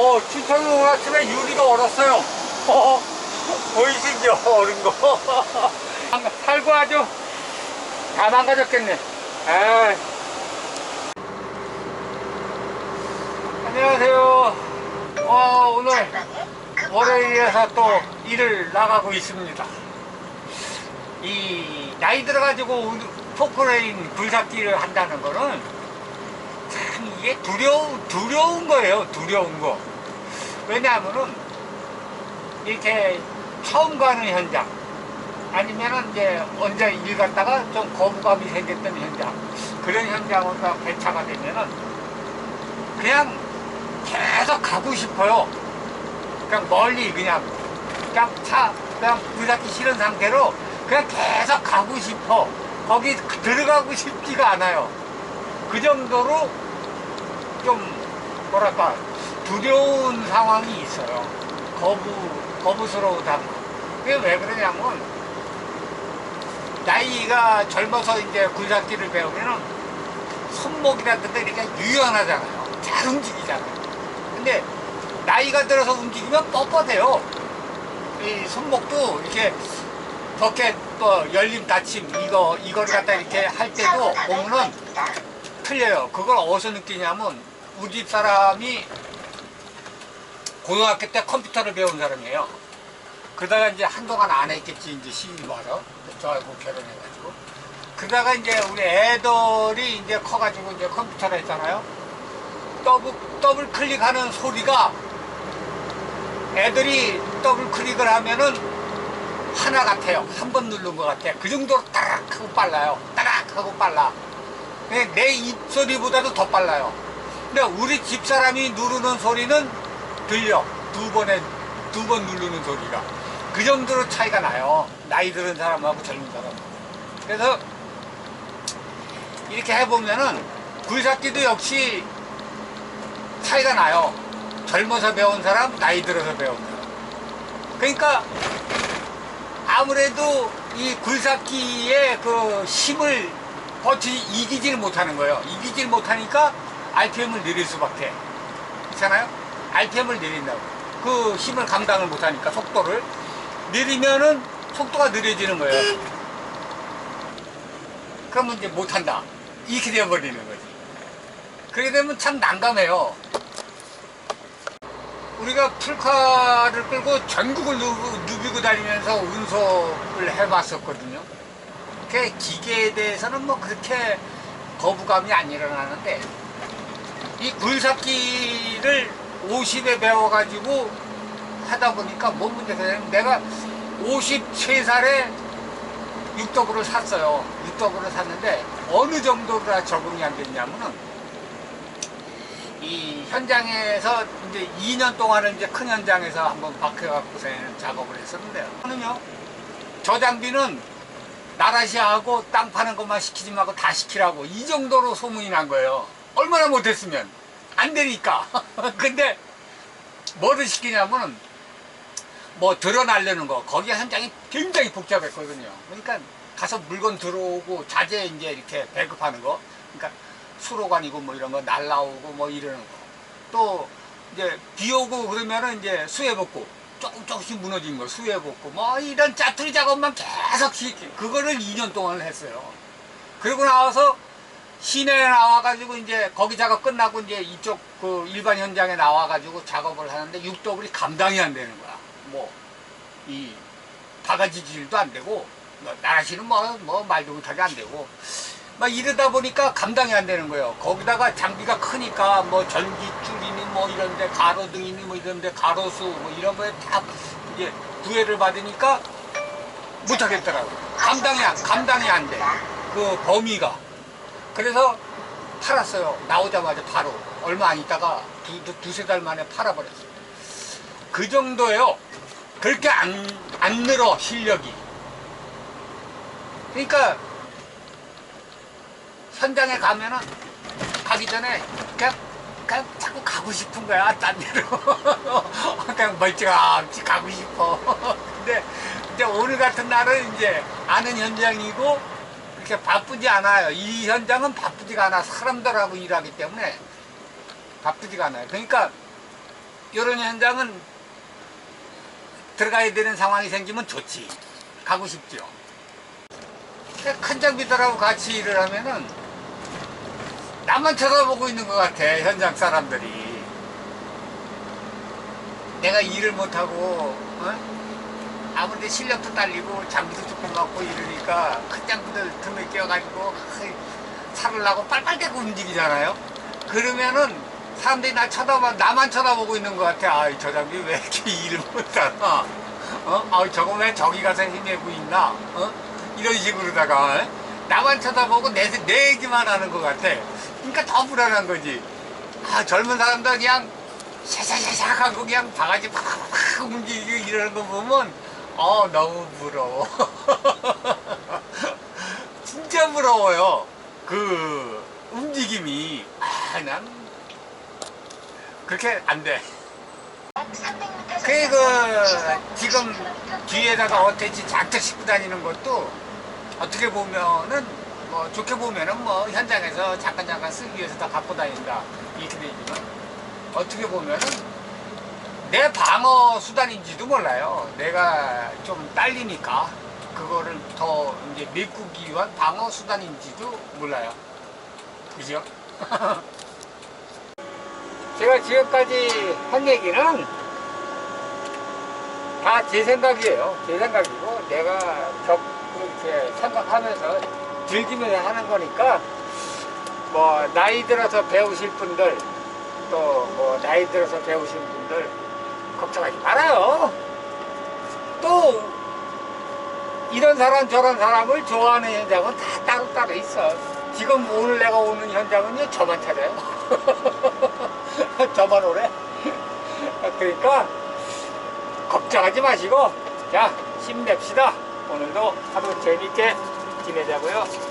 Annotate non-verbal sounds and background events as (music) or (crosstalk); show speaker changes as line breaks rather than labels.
어, 춘천에 오늘 아침에 유리가 얼었어요. 어, 보이시죠? 얼은 거. (laughs) 살고 아주 다 망가졌겠네. 에이. 안녕하세요. 어, 오늘 월요일에서 또 일을 나가고 있습니다. 이 나이 들어가지고 포크레인 불삭기를 한다는 거는 참 이게 두려운 두려운 거예요. 두려운 거. 왜냐하면은 이렇게 처음 가는 현장 아니면은 이제 언제 일 갔다가 좀 거부감이 생겼던 현장 그런 현장으로 배차가 되면은 그냥 계속 가고 싶어요. 그냥 멀리 그냥 그냥 차 그냥 불잡기 싫은 상태로 그냥 계속 가고 싶어. 거기 들어가고 싶지가 않아요. 그 정도로 좀 뭐랄까 두려운 상황이 있어요. 거부 거부스러우다. 그게 왜 그러냐면 나이가 젊어서 이제 굴삭기를 배우면은 손목이라든가 이렇게 유연하잖아요. 잘 움직이잖아요. 근데 나이가 들어서 움직이면 뻣뻣해요. 이 손목도 이렇게 버켓 또 열림 닫힘 이거 이거를 갖다 이렇게 할 때도 보면은 틀려요. 그걸 어디서 느끼냐면 우리 집 사람이 고등학교 때 컴퓨터를 배운 사람이에요. 그러다가 이제 한동안 안 했겠지 이제 시집 와서 저하고 결혼해가지고 그러다가 이제 우리 애들이 이제 커가지고 이제 컴퓨터를 했잖아요. 더블 더블 클릭하는 소리가 애들이 더블 클릭을 하면은 하나 같아요. 한 번 누른 것 같아. 그 정도로 따락 하고 빨라요. 따락 하고 빨라. 내, 내 입소리보다도 더 빨라요. 근데 우리 집사람이 누르는 소리는 들려. 두 번에, 두 번 누르는 소리가. 그 정도로 차이가 나요. 나이 들은 사람하고 젊은 사람. 그래서 이렇게 해보면은 굴삭기도 역시 차이가 나요. 젊어서 배운 사람, 나이 들어서 배운 사람. 그러니까 아무래도 이 굴삭기의 그 힘을 버티 이기질 못하는 거예요. 이기질 못하니까 RPM을 느릴 수밖에. 그렇잖아요? RPM을 느린다고. 그 힘을 감당을 못하니까 속도를 느리면은 속도가 느려지는 거예요. 그러면 이제 못한다. 이렇게 되어버리는 거지. 그렇게 되면 참 난감해요. 우리가 풀카를 끌고 전국을 누, 누비고 다니면서 운송을 해봤었거든요. 그 기계에 대해서는 뭐 그렇게 거부감이 안 일어나는데 이 굴삭기를 50에 배워가지고 하다 보니까 뭔 문제가 되냐면 내가 53살에 6더블을 샀어요. 6더블을 샀는데 어느 정도가 적응이 안 됐냐면은 이 현장에서 이제 2년 동안은 이제 큰 현장에서 한번 박혀갖고 작업을 했었는데요. 저는요, 저 장비는 나라시 하고 땅 파는 것만 시키지 말고 다 시키라고 이 정도로 소문이 난 거예요. 얼마나 못했으면 안 되니까. (laughs) 근데 뭐를 시키냐면은 뭐 드러나려는 거 거기 현장이 굉장히 복잡했거든요. 그러니까 가서 물건 들어오고 자재 이제 이렇게 배급하는 거. 그러니까 수로관이고 뭐 이런 거 날라오고 뭐 이러는 거. 또 이제 비 오고 그러면은 이제 수해 복구 조금 조금씩 무너진 거 수해 복구 뭐 이런 짜투리 작업만 계속 시키 그거를 2년 동안 했어요. 그리고 나와서 시내에 나와가지고 이제 거기 작업 끝나고 이제 이쪽 그 일반 현장에 나와가지고 작업을 하는데 육도블이 감당이 안 되는 거야. 뭐 이 바가지질도 안 되고 뭐 나라시는 뭐, 뭐 말도 못하게 안 되고 막 이러다 보니까 감당이 안 되는 거예요. 거기다가 장비가 크니까 뭐 전기줄이니 뭐 이런데 가로등이니 뭐 이런데 가로수 뭐 이런 거에 다 이제 구애를 받으니까 못 하겠더라고. 감당이 안, 감당이 안 돼. 그 범위가. 그래서 팔았어요. 나오자마자 바로. 얼마 안 있다가 두, 두, 두세 달 만에 팔아버렸어요. 그 정도예요. 그렇게 안, 안 늘어, 실력이. 그러니까 현장에 가면은 가기 전에 그냥 그냥 자꾸 가고 싶은 거야 딴 데로 (laughs) 그냥 멀쩡하지 가고 싶어 (laughs) 근데 이제 오늘 같은 날은 이제 아는 현장이고 이렇게 바쁘지 않아요 이 현장은 바쁘지가 않아 사람들하고 일하기 때문에 바쁘지가 않아요 그러니까 이런 현장은 들어가야 되는 상황이 생기면 좋지. 가고 싶죠. 큰 장비들하고 같이 일을 하면은 나만 쳐다보고 있는 것 같아, 현장 사람들이. 내가 일을 못하고, 어? 아무리 실력도 딸리고 장비도 조금 갖고 이러니까 큰 장비들 틈에 끼어가지고 살으려고 빨빨대고 움직이잖아요. 그러면은 사람들이 나 쳐다봐, 나만 쳐다보고 있는 것 같아. 아, 저 장비 왜 이렇게 일을 못하나? 어? 아, 저거 왜 저기 가서 힘내고 있나? 어? 이런 식으로다가 어? 나만 쳐다보고 내, 내 얘기만 하는 것 같아. 그러니까 더 불안한 거지. 아, 젊은 사람들 그냥 샤샤샤샥 하고 그냥 바가지 팍팍 움직이고 이러는 거 보면 어 너무 부러워. (laughs) 진짜 부러워요. 그 움직임이. 아 난 그렇게 안돼. 그그 지금 뒤에다가 어태치 잔뜩 싣고 다니는 것도 어떻게 보면은 뭐 좋게 보면은 뭐 현장에서 잠깐 잠깐 쓰기 위해서 다 갖고 다닌다. 이렇게 되지만 어떻게 보면은 내 방어 수단인지도 몰라요. 내가 좀 딸리니까 그거를 더 이제 메꾸기 위한 방어 수단인지도 몰라요. 그죠? (laughs) 제가 지금까지 한 얘기는 다 제 생각이에요. 제 생각이고 내가 적 이렇게 생각하면서 즐기면서 하는 거니까 뭐 나이 들어서 배우실 분들 또 뭐 나이 들어서 배우신 분들 걱정하지 말아요. 또 이런 사람 저런 사람을 좋아하는 현장은 다 따로따로 있어. 지금 오늘 내가 오는 현장은요 저만 찾아요. (laughs) 저만 오래. 그러니까 걱정하지 마시고 자 힘냅시다. 오늘도 하루 재밌게 지내자고요.